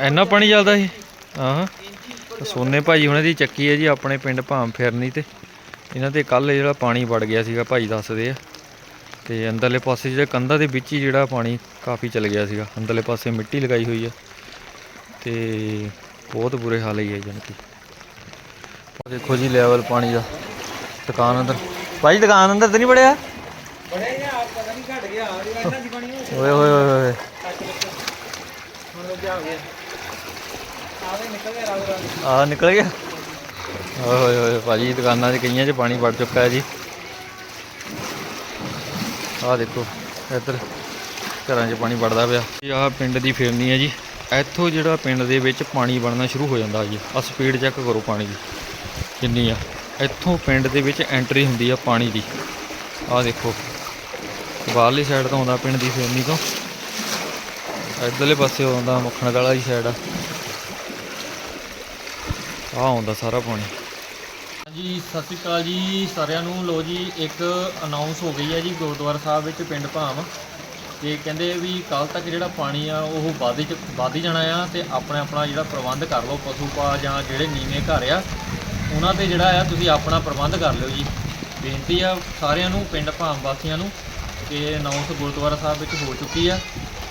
ਇੰਨਾ ਪਾਣੀ ਚੱਲਦਾ ਇਹ ਹਾਂ ਸੋਨੇ ਭਾਜੀ ਹੁਣੇ ਦੀ ਚੱਕੀ ਹੈ ਜੀ ਆਪਣੇ ਪਿੰਡ ਭਾਮ ਫਿਰਨੀ ਤੇ। ਇਹਨਾਂ ਤੇ ਕੱਲ ਜਿਹੜਾ ਪਾਣੀ ਵੜ ਗਿਆ ਸੀਗਾ ਭਾਈ ਦੱਸਦੇ ਆ। ਤੇ ਅੰਦਰਲੇ ਪਾਸੇ ਜਿਹੜੇ ਕੰਧਾਂ ਦੇ ਵਿੱਚ ਹੀ ਜਿਹੜਾ ਪਾਣੀ ਕਾਫੀ ਚਲ ਗਿਆ ਸੀਗਾ। ਅੰਦਰਲੇ ਪਾਸੇ ਮਿੱਟੀ ਲਗਾਈ ਹੋਈ ਆ। ਤੇ ਬਹੁਤ ਬੁਰੇ ਹਾਲ ਹੀ ਹੈ ਜਾਨ ਕਿ। ਆਹ ਦੇਖੋ ਜੀ ਲੈਵਲ ਪਾਣੀ ਦਾ। ਦੁਕਾਨ ਅੰਦਰ। ਭਾਈ ਦੁਕਾਨ ਅੰਦਰ ਤਾਂ ਨਹੀਂ ਵੜਿਆ? ਬੜੇ ਯਾਰ ਪਤਾ ਨਹੀਂ ਘਟ ਗਿਆ ਇਹਨਾਂ ਦੀ ਹੋਈ ਓਏ ਓਏ ਓਏ ਹੁਣ ਗਿਆ ਰਾਗ ਰਾਗ ਆ ਨਿਕਲ ਗਿਆ? ਓਏ ਹੋਏ ਹੋਏ, ਭਾਜੀ ਦੁਕਾਨਾਂ 'ਚ ਕਈਆਂ 'ਚ ਪਾਣੀ ਵੜ ਚੁੱਕਾ ਹੈ ਜੀ। ਆਹ ਦੇਖੋ, ਇੱਧਰ ਘਰਾਂ 'ਚ ਪਾਣੀ ਵੜਦਾ ਪਿਆ। ਇਹ ਆਹ ਪਿੰਡ ਦੀ ਫੇਰਨੀ ਹੈ ਜੀ। ਇੱਥੋਂ ਜਿਹੜਾ ਪਿੰਡ ਦੇ ਵਿੱਚ ਪਾਣੀ ਬਣਨਾ ਸ਼ੁਰੂ ਹੋ ਜਾਂਦਾ ਜੀ। ਆ ਸਪੀਡ ਚੈੱਕ ਕਰੋ ਪਾਣੀ ਦੀ। ਕਿੰਨੀ ਆ। ਇੱਥੋਂ ਪਿੰਡ ਦੇ ਵਿੱਚ ਐਂਟਰੀ ਹੁੰਦੀ ਆ ਪਾਣੀ ਦੀ। ਆਹ ਦੇਖੋ, ਬਾਹਰਲੀ ਸਾਈਡ ਤੋਂ ਆਉਂਦਾ ਪਿੰਡ ਦੀ ਫੇਰਨੀ ਤੋਂ। ਇੱਧਰਲੇ ਪਾਸੇ ਆਉਂਦਾ ਮੱਖਣ ਵਾਲਾ ਦੀ ਸਾਈਡ ਆ। ਆ ਆਉਂਦਾ ਸਾਰਾ ਪਾਣੀ। ਹਾਂਜੀ, ਸਤਿ ਸ਼੍ਰੀ ਅਕਾਲ ਜੀ ਸਾਰਿਆਂ ਨੂੰ। ਲੋ ਜੀ, ਇੱਕ ਅਨਾਉਂਸ ਹੋ ਗਈ ਹੈ ਜੀ ਗੁਰਦੁਆਰਾ ਸਾਹਿਬ ਵਿੱਚ ਪਿੰਡ ਭਾਮ। ਤੇ ਕਹਿੰਦੇ ਵੀ ਕੱਲ ਤੱਕ ਜਿਹੜਾ ਪਾਣੀ ਆ, ਉਹ ਵੱਧ ਚ, ਵੱਧ ਜਾਣਾ ਆ ਤੇ ਆਪਣਾ ਆਪਣਾ ਜਿਹੜਾ ਪ੍ਰਬੰਧ ਕਰ ਲਓ, ਪਸ਼ੂ ਪਾ ਜਾਂ ਜਿਹੜੇ ਨੀਵੇਂ ਘਰ ਆ, ਉਹਨਾਂ ਤੇ ਜਿਹੜਾ ਆ ਤੁਸੀਂ ਆਪਣਾ ਪ੍ਰਬੰਧ ਕਰ ਲਿਓ ਜੀ। ਬੇਨਤੀ ਆ ਸਾਰਿਆਂ ਨੂੰ, ਪਿੰਡ ਭਾਮ ਵਾਸੀਆਂ ਨੂੰ, ਕਿ ਅਨਾਉਂਸ ਗੁਰਦੁਆਰਾ ਸਾਹਿਬ ਵਿੱਚ ਹੋ ਚੁੱਕੀ ਆ,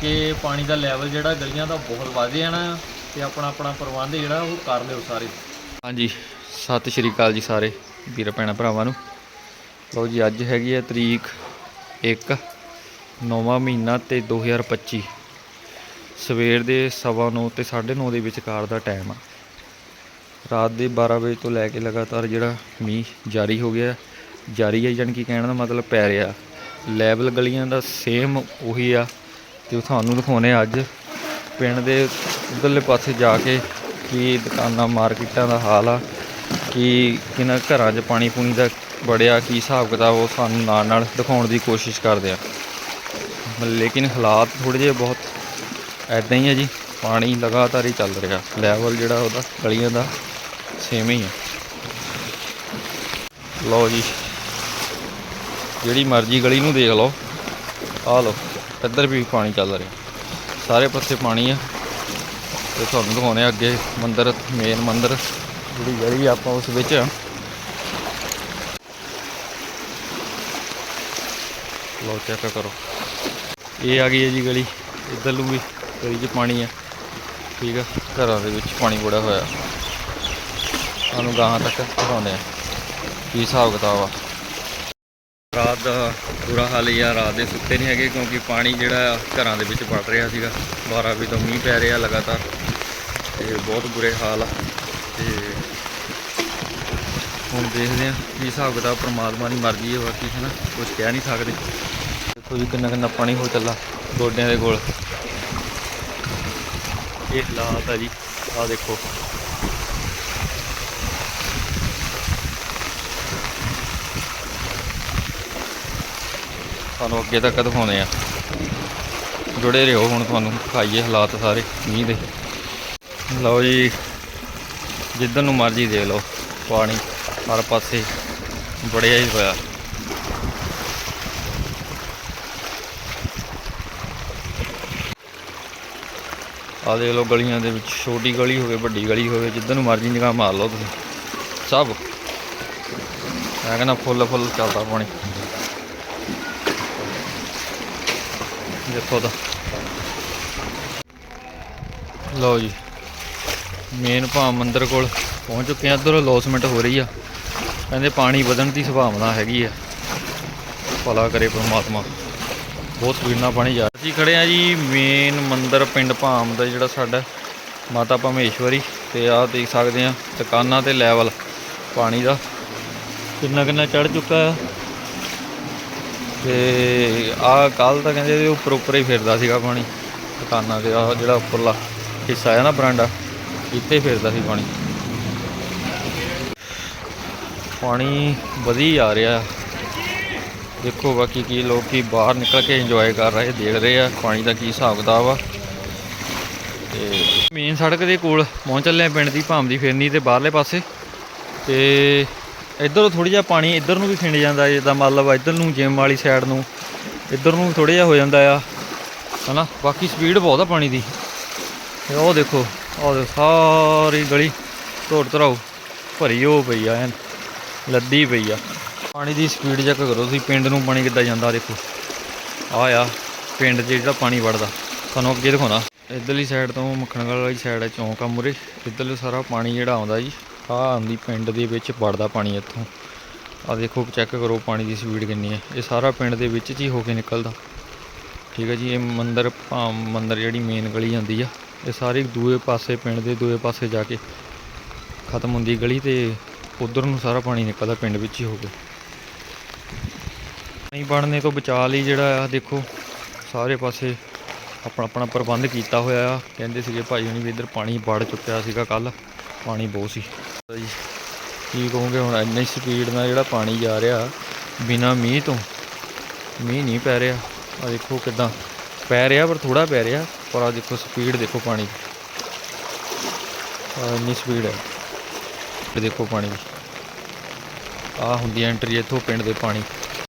ਕਿ ਪਾਣੀ ਦਾ ਲੈਵਲ ਜਿਹੜਾ ਗਲੀਆਂ ਦਾ ਬਹੁਤ ਵੱਧ ਜਾਣਾ ਆ ਤੇ ਆਪਣਾ ਆਪਣਾ ਪ੍ਰਬੰਧ ਜਿਹੜਾ ਉਹ ਕਰ ਲਿਓ ਸਾਰੇ। ਹਾਂਜੀ, ਸਤਿ ਸ਼੍ਰੀ ਅਕਾਲ ਜੀ ਸਾਰੇ ਵੀਰ ਭੈਣਾਂ ਭਰਾਵਾਂ ਨੂੰ। ਲਓ ਜੀ, ਅੱਜ ਹੈਗੀ ਹੈ ਤਰੀਕ 1 ਨੌਵਾਂ ਮਹੀਨਾ ਤੇ 2025 ਸਵੇਰ ਦੇ ਸਵਾ ਨੌ ਤੇ 9:30 ਦੇ ਵਿਚਕਾਰ ਦਾ ਟਾਈਮ ਆ। ਰਾਤ ਦੇ 12 ਵਜੇ ਤੋਂ ਲੈ ਕੇ ਲਗਾਤਾਰ ਜਿਹੜਾ ਮੀਂਹ ਜਾਰੀ ਹੋ ਗਿਆ, ਜਾਰੀ ਹੈ ਜਾਣੀ ਕਿ ਕਹਿਣ ਦਾ ਮਤਲਬ ਪੈ ਰਿਹਾ। ਲੈਵਲ ਗਲੀਆਂ ਦਾ ਸੇਮ ਉਹੀ ਆ। ਤੇ ਉਹ ਤੁਹਾਨੂੰ ਦਿਖਾਉਣੇ ਅੱਜ। ਪਿੰਡ ਦੇ ਉਧਰਲੇ ਪਾਸੇ ਜਾ ਕੇ ਕੀ ਦੁਕਾਨਾਂ, ਮਾਰਕੀਟਾਂ ਦਾ ਹਾਲ ਆ? ਕੀ ਕਿਨਾਂ ਘਰਾਂ 'ਚ ਪਾਣੀ ਪੂਣੀ ਦਾ ਬੜਿਆ ਕੀ ਹਿਸਾਬ ਕਿਤਾਬ ਉਹ ਸਾਨੂੰ ਨਾਲ ਨਾਲ ਦਿਖਾਉਣ ਦੀ ਕੋਸ਼ਿਸ਼ ਕਰਦੇ ਆ? ਲੇਕਿਨ ਹਾਲਾਤ ਥੋੜੇ ਜਿਹੇ ਬਹੁਤ ਐਦਾਂ ਹੀ ਆ ਜੀ। ਪਾਣੀ ਲਗਾਤਾਰ ਹੀ ਚੱਲ ਰਿਹਾ। ਲੈਵਲ ਜਿਹੜਾ ਉਹਦਾ, ਗਲੀਆਂ ਦਾ ਸੇਮ ਹੀ ਆ। ਲਓ ਜੀ। ਜਿਹੜੀ ਮਰਜ਼ੀ ਗਲੀ ਨੂੰ ਦੇਖ ਲਓ। ਆ ਲਓ, ਇੱਧਰ ਵੀ ਪਾਣੀ ਚੱਲ ਰਿਹਾ। ਸਾਰੇ ਪਾਸੇ ਪਾਣੀ ਆ। ਤੇ ਤੁਹਾਨੂੰ ਦਿਖਾਉਣੇ ਆ ਅੱਗੇ ਮੰਦਿਰ ਮੇਨ ਮੰਦਿਰ, ਜਿਹੜੀ ਗਲੀ ਆ ਆਪਾਂ ਉਸ ਵਿੱਚ। ਆ। ਲਓ ਚੈੱਕ ਕਰੋ। ਇਹ ਆ ਗਈ ਹੈ ਜੀ ਗਲੀ, ਇੱਧਰ ਨੂੰ ਵੀ ਗਲੀ 'ਚ ਪਾਣੀ ਆ। ਠੀਕ ਆ, ਘਰਾਂ ਦੇ ਵਿੱਚ ਪਾਣੀ ਬੜਾ ਹੋਇਆ। ਸਾਨੂੰ ਗਾਹਾਂ ਤੱਕ ਦਿਖਾਉਂਦੇ ਆ। ਕੀ ਹਿਸਾਬ ਕਿਤਾਬ ਆ? ਰਾਤ ਦਾ ਬੁਰਾ ਹਾਲ ਹੀ ਆ, ਰਾਤ ਦੇ ਸੁੱਤੇ ਨਹੀਂ ਹੈਗੇ ਕਿਉਂਕਿ ਪਾਣੀ ਜਿਹੜਾ ਆ ਘਰਾਂ ਦੇ ਵਿੱਚ ਵੜ ਰਿਹਾ ਸੀਗਾ। 12 ਵਜੇ ਤੋਂ ਮੀਂਹ ਪੈ ਰਿਹਾ ਲਗਾਤਾਰ ਤੇ ਬਹੁਤ ਬੁਰੇ ਹਾਲ ਆ ਤੇ ਹੁਣ ਦੇਖਦੇ ਆ ਕੀ ਹਿਸਾਬ ਕਿਤਾਬ ਪ੍ਰਮਾਤਮਾ ਦੀ ਮਰਜ਼ੀ ਹੈ ਬਾਕੀ ਹੈ ਨਾ ਕੁਝ ਕਹਿ ਨਹੀਂ ਸਕਦੇ। ਦੇਖੋ ਜੀ ਕਿੰਨਾ ਕਿੰਨਾ ਪਾਣੀ ਹੋ ਚੱਲਾ ਗੋਡਿਆਂ ਦੇ ਕੋਲ। ਇਹ ਹਾਲਾਤ ਆ ਜੀ, ਆਹ ਦੇਖੋ। ਤੁਹਾਨੂੰ ਅੱਗੇ ਤੱਕ ਦਿਖਾਉਂਦੇ ਆ। ਜੁੜੇ ਰਹੋ ਹੁਣ ਤੁਹਾਨੂੰ ਦਿਖਾਈਏ ਹਾਲਾਤ ਸਾਰੇ, ਮੀਂਹ ਦੇ। ਲਓ ਜੀ, ਜਿੱਧਰ ਨੂੰ ਮਰਜ਼ੀ ਦੇ ਲਓ, ਪਾਣੀ ਹਰ ਪਾਸੇ ਬੜਿਆ ਹੀ ਹੋਇਆ। ਆ ਦੇਖ ਲਓ ਗਲੀਆਂ ਦੇ ਵਿੱਚ, ਛੋਟੀ ਗਲੀ ਹੋਵੇ, ਵੱਡੀ ਗਲੀ ਹੋਵੇ, ਜਿੱਧਰ ਨੂੰ ਮਰਜ਼ੀ ਨਿਗਾਹ ਮਾਰ ਲਓ ਤੁਸੀਂ। ਸਭ। ਮੈਂ ਕਹਿੰਦਾ ਫੁੱਲ ਫੁੱਲ ਚੱਲਦਾ ਪਾਣੀ। ਦੇਖੋ ਤਾਂ ਲਓ ਜੀ ਮੇਨ ਭਾ ਮੰਦਰ ਕੋਲ ਪਹੁੰਚ ਚੁੱਕੇ ਆ ਇੱਧਰ ਲੋਸਮੈਂਟ ਹੋ ਰਹੀ ਆ। ਕਹਿੰਦੇ ਪਾਣੀ ਵਧਣ ਦੀ ਸੰਭਾਵਨਾ ਹੈਗੀ ਆ। ਭਲਾ ਕਰੇ ਪ੍ਰਮਾਤਮਾ। ਬਹੁਤ ਸਪੀਡ ਪਾਣੀ ਜਾ ਅਸੀਂ ਖੜੇ ਆ ਜੀ ਮੇਨ ਮੰਦਰ ਪਿੰਡ ਭਾਮ ਦਾ ਜਿਹੜਾ ਸਾਡਾ ਮਾਤਾ ਪਰਮੇਸ਼ਵਰੀ ਤੇ ਆਹ ਦੇਖ ਸਕਦੇ ਆ ਦੁਕਾਨਾਂ ਤੇ ਲੈਵਲ ਪਾਣੀ ਦਾ। ਕਿੰਨਾ ਕਿੰਨਾ ਚੜ ਚੁੱਕਾ ਆ। ਤੇ ਆਹ ਕੱਲ ਤਾਂ ਕਹਿੰਦੇ ਇਹਦੇ ਉੱਪਰ ਉੱਪਰ ਹੀ ਫਿਰਦਾ ਸੀਗਾ ਪਾਣੀ, ਦੁਕਾਨਾਂ ਤੇ, ਆਹ ਜਿਹੜਾ ਉੱਪਰਲਾ ਹਿੱਸਾ ਆ ਨਾ ਬਰਾਂਡਾ, ਇੱਥੇ ਫਿਰਦਾ ਸੀ ਪਾਣੀ। ਪਾਣੀ ਵਧੀ ਆ ਰਿਹਾ। ਦੇਖੋ ਬਾਕੀ ਕੀ ਲੋਕੀ ਬਾਹਰ ਨਿਕਲ ਕੇ ਇੰਜੋਏ ਕਰ ਰਹੇ, ਦੇਖ ਰਹੇ ਆ, ਪਾਣੀ ਦਾ ਕੀ ਹਿਸਾਬ ਕਿਤਾਬ ਆ। ਤੇ ਮੇਨ ਸੜਕ ਦੇ ਕੋਲ ਪਹੁੰਚ ਚੱਲੇ ਪਿੰਡ ਦੀ ਭਾਮ ਦੀ ਫੇਰਨੀ ਤੇ ਬਾਹਰਲੇ ਪਾਸੇ। ਤੇ ਇੱਧਰੋਂ ਥੋੜੀ ਜਿਹਾ ਪਾਣੀ ਇੱਧਰ ਨੂੰ ਵੀ ਖਿੰਡ ਜਾਂਦਾ ਜਿੱਦਾਂ ਮਤਲਬ ਇੱਧਰ ਨੂੰ ਜਿਮ ਵਾਲੀ ਸਾਈਡ ਨੂੰ, ਇੱਧਰ ਨੂੰ ਥੋੜਾ ਜਿਹਾ ਹੋ ਜਾਂਦਾ ਆ, ਹਨਾ? ਬਾਕੀ ਸਪੀਡ ਬਹੁਤ ਆ ਪਾਣੀ ਦੀ। ਤੇ ਉਹ ਦੇਖੋ ਉਹ ਦੇਖੋ, ਸਾਰੀ ਗਲੀ ਧੋੜ ਧਰਾਓ, ਭਰੀ ਹੋ ਪਈ ਆ, ਐਨ ਲੱਦੀ ਪਈ ਆ। ਪਾਣੀ ਦੀ ਸਪੀਡ ਚੈੱਕ ਕਰੋ ਤੁਸੀਂ, ਪਿੰਡ ਨੂੰ ਪਾਣੀ ਕਿੱਦਾਂ ਜਾਂਦਾ, ਦੇਖੋ। ਆ ਆ, ਪਿੰਡ 'ਚ ਜਿਹੜਾ ਪਾਣੀ ਵੜਦਾ, ਤੁਹਾਨੂੰ ਅੱਗੇ ਦਿਖਾਉਣਾ। ਇਧਰਲੀ ਸਾਈਡ ਤੋਂ ਮੱਖਣਗੜ ਵਾਲੀ ਸਾਈਡ ਹੈ ਚੌਂਕ ਆ ਮੁਰੇ ਇੱਧਰਲੇ ਸਾਰਾ ਪਾਣੀ ਜਿਹੜਾ ਆਉਂਦਾ ਜੀ। ਆ ਆਉਂਦੀ ਪਿੰਡ ਦੇ ਵਿੱਚ ਵੜਦਾ ਪਾਣੀ ਇੱਥੋਂ। ਆ ਦੇਖੋ ਚੈੱਕ ਕਰੋ ਪਾਣੀ ਦੀ ਸਪੀਡ ਕਿੰਨੀ ਹੈ। ਇਹ ਸਾਰਾ ਪਿੰਡ ਦੇ ਵਿੱਚ ਹੀ ਹੋ ਕੇ ਨਿਕਲਦਾ। ਠੀਕ ਹੈ ਜੀ, ਇਹ ਮੰਦਰ ਭਾ ਮੰਦਰ ਜਿਹੜੀ ਮੇਨ ਗਲੀ ਜਾਂਦੀ ਆ, ਇਹ ਸਾਰੀ ਦੂਏ ਪਾਸੇ ਪਿੰਡ ਦੇ ਦੂਏ ਪਾਸੇ ਜਾ ਕੇ ਖਤਮ ਹੁੰਦੀ ਗਲੀ ਤੇ ਉਧਰ ਨੂੰ ਸਾਰਾ ਪਾਣੀ ਨਿਕਲਦਾ ਪਿੰਡ ਵਿੱਚ ਹੀ ਹੋ ਕੇ। ਪਾਣੀ ਬਣਨੇ ਤੋਂ ਬਚਾ ਲਈ ਜਿਹੜਾ ਆ, ਦੇਖੋ, ਸਾਰੇ ਪਾਸੇ ਆਪਣਾ ਆਪਣਾ ਪ੍ਰਬੰਧ ਕੀਤਾ ਹੋਇਆ ਆ। ਕਹਿੰਦੇ ਸੀਗੇ ਭਾਈ ਹੁਣੀ ਵੀ ਇੱਧਰ ਪਾਣੀ ਵੜ ਚੁੱਕਿਆ ਸੀਗਾ ਕੱਲ ਪਾਣੀ ਬਹੁਤ ਸੀ। ਜੀ ਕੀ ਕਹੋਗੇ ਹੁਣ ਇੰਨੀ ਸਪੀਡ ਨਾਲ ਜਿਹੜਾ ਪਾਣੀ ਜਾ ਰਿਹਾ, ਬਿਨਾ ਮੀਂਹ ਤੋਂ। ਮੀਂਹ ਨਹੀਂ ਪੈ ਰਿਹਾ। ਆ ਦੇਖੋ ਕਿਦਾਂ ਪੈ ਰਿਹਾ ਪਰ ਥੋੜਾ ਪੈ ਰਿਹਾ, ਪਰ ਆ ਦੇਖੋ ਸਪੀਡ ਦੇਖੋ ਪਾਣੀ ਦੀ। ਆ ਇੰਨੀ ਸਪੀਡ ਹੈ। ਇਹ ਦੇਖੋ ਪਾਣੀ ਦੀ। ਆ ਹੁੰਦੀ ਐਂਟਰੀ ਇੱਥੋਂ ਪਿੰਡ ਦੇ ਪਾਣੀ।